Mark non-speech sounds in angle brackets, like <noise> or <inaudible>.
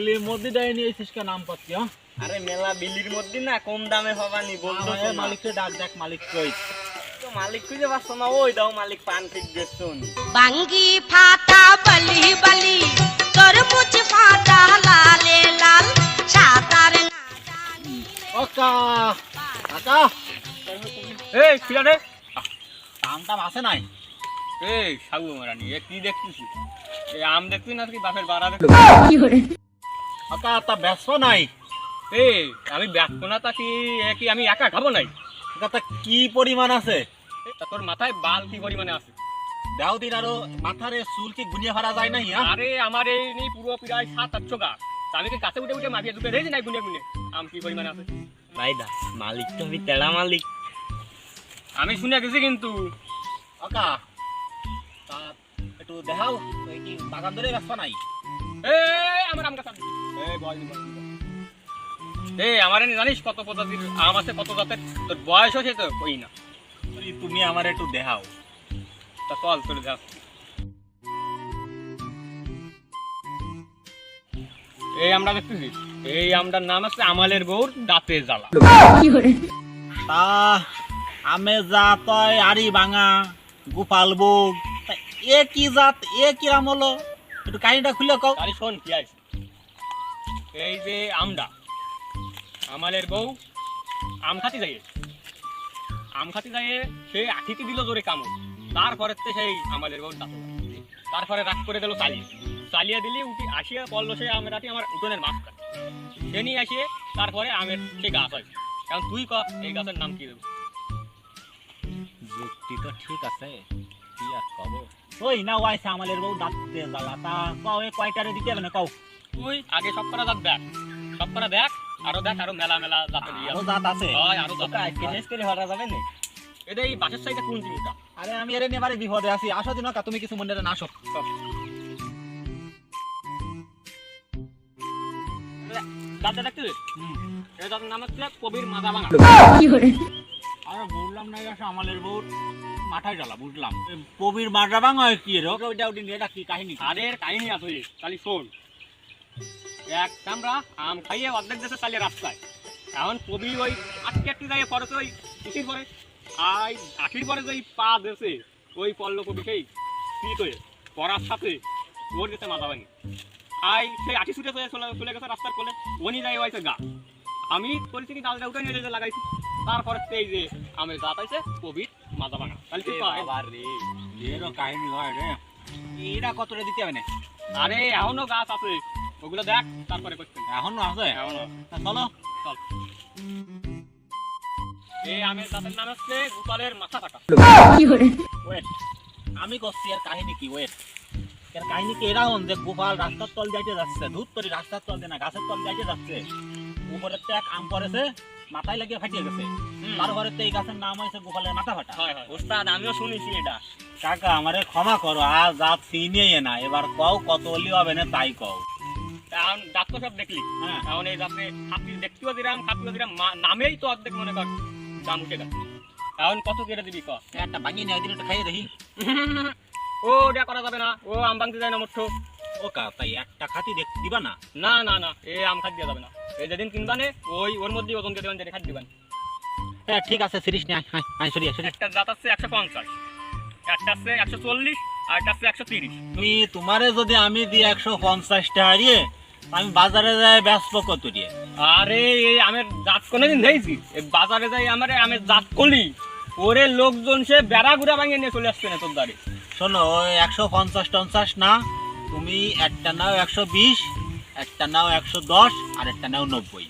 বিলির মধ্যে দেয় নিয়েছিস কে নাম পাচ্ছি হ্যাঁ? আরে মেলা বিলির মধ্যে না কম দামে হবানি বলতো মালিককে ডাক দেখ মালিক কই। তো মালিক খুঁজে পাচ্ছ না ওই দাও মালিক পান ঠিক গেছুন বাঙ্গি ফাটা বলি বলি তরমুজ ফাটা লালে লাল সাতার না জানি। ও কাকা। এই দাম টাম আছে নাই? এই সাবু মারানি এ কি দেখতেছি এই আম দেখবি না কি বাপের বাড়া দেখবি? কাকা তা ব্যস্ত নাই। এই আমি ব্যস্ত না তা কি এ কি আমি একা খাব নাই? তা কি পরিমাণ আছে? এ, তা তোর মাথায় বাল কি পরিমাণে আছে? দেও দিন আরও মাথারে চুল কি গুনিয়ে ফেলা যায় নাই হ্যাঁ? আরে আমার এই নি পুরো প্রায় সাত আটশো তা আমি কি গাছে উঠে উঠে মাফিয়া দুটো রেজি নাই গুনে গুনে আম কি পরিমাণে আছে? ভাই দা মালিক তো আমি তেড়া মালিক। আমি শুনে গেছি কিন্তু। তা একটু দেখাও কি বাগান ধরে ব্যস্ত নাই? এই এই আমার জানিস কত প্রজাতির আম আছে কত জাতের? তোর বয়স তো কই না। তুমি আমার একটু দেখাও। তা চল যা। এই আমরা দেখতেছি? এই আমটার নাম আছে আমালের গৌর দাঁতে জ্বালা। তা আমে জাত আরি ভাঙা গোপাল তা এ কি জাত এ কি আম হলো? একটু কাহিনীটা খুলে কও। শোন কি আছে এই যে আমটা আমালের বউ আম খাতি যাইয়ে। আম খাতি যাইয়ে সে আঠিতে দিল জোরে কামড়। তারপরে তো সেই আমাদের বউ দাঁতে। তারপরে রাগ করে দিল চালিয়ে। চালিয়ে দিলে উঠি আসিয়া পড়ল সে আমের আটি আমার উঠোনের মাছ কাটে সে নিয়ে আসিয়ে তারপরে আমের সে গাছ হয়। কারণ তুই ক এই গাছের নাম কি দেবো? যুক্তি তো ঠিক আছে কি আর কব? ওই না ওয়াইছে আমাদের বউ দাঁতে জ্বালা। তা কও এ কয়টারে দিতে হবে না কও? তুই আগে সব করা জাত দেখ। সব করা দেখ আরও দেখ আরও মেলা মেলা ইয়ে আরও। জাত আছে? হয় আরও জাত ওটা আজকে শেষ করে হওয়া যাবে না? এটা এই বাসের সাইডে কোন জিনিসটা? আরে আমি এর নেবারে বিপদে আছি। আসো দিন তুমি কিছু মনে না আসো। দাঁতে নাম হচ্ছে কবির মাদা ভাঙা। আরে বললাম না আসো আমাদের বউ মাথায় জ্বালা বুঝলাম। কবির মাররা ভাঙা কি রে? ওটা ওটা এটা কি কাহিনী। আরে কাহিনী আছে তাহলে শোন। এক আমরা আম খাইয়ে অর্ধেক দেশে চালিয়ে রাস্তায়। এখন কবি ওই আটকে আটকে যাই পরে তো ওই কিসির পরে আই আখির পরে যে পা দেশে ওই পল্ল কবি সেই স্পিড হয়ে পড়ার সাথে ওর গেছে মাথা ভাঙি। আই সেই আঠি ছুটে চলে গেছে রাস্তার কোলে উনি যাই হয়েছে গা। আমি করেছি কি ডালটা উঠে নিয়ে লাগাইছি তারপরে এই যে আমের গাছ আছে কবির মাথা ভাঙা। তাহলে রে এরও কাহিনী হয় রে। এরা কতটা দিতে হবে না? আরে এখনও গাছ আছে। ওগুলো দেখ তারপরে করতে এখনও আছে? এখনও চলো চল। এই আমের গাছের নাম হচ্ছে গোপালের মাথা কাটা। ওয়েট আমি করছি এর কাহিনী কি? ওয়েট এর কাহিনী কি? এরকম যে গোপাল রাস্তার তল যাইতে যাচ্ছে ধূপ করে রাস্তার তল না গাছের তল যাইতে যাচ্ছে। উপরে তো এক আম পড়েছে মাথায় লাগিয়ে ফাটিয়ে গেছে। তারপরে তো এই গাছের নাম হয়েছে গোপালের মাথা ফাটা হয় হয়। ওস্তাদ আমিও শুনেছি এটা। কাকা আমারে ক্ষমা করো আর জাত চিনিয়ে না এবার কও কত অলি হবে না তাই কও। এখন ডাক্তার সব দেখলি? হ্যাঁ। এখন এই যাতে খাপি দেখতেও দিলাম খাপিও দিলাম নামেই তো অর্ধেক মনে কর দাম উঠে গেছে। এখন কত কেটে দিবি একটা বাঙিয়ে নিয়ে দিন খাইয়ে দেখি। <laughs> ও ওটা করা যাবে না। ও আম ভাঙতে যায় না মোট্ট ও কা তাই একটা খাতি দেখ দিবা না? না না না এ আম খাদ দেওয়া যাবে না। এই যেদিন কিনবানে ওই ওর মধ্যেই ওজন দিয়ে দেবেন যেটা দিবেন। হ্যাঁ ঠিক আছে সিরিজ নিয়ে আয় সরি সরি একটা জাত আছে একশো পঞ্চাশ একটা আছে একশো চল্লিশ আর একটা আছে একশো তিরিশ। তুমি তোমারে যদি আমি দিই একশো পঞ্চাশটা টাকা দিয়ে আমি বাজারে যাই ব্যস্ত কত আরে এই আমের জাত কোনোদিন দেখছি বাজারে যাই আমার আমের জাত কলি। ওরে লোকজন সে বেড়া ঘুরা ভাঙিয়ে নিয়ে চলে আসছে না তোর দাঁড়ি। শোনো ওই একশো পঞ্চাশ টঞ্চাশ না তুমি একটা নাও একশো বিশ একটা নাও একশো দশ আর একটা নাও নব্বই।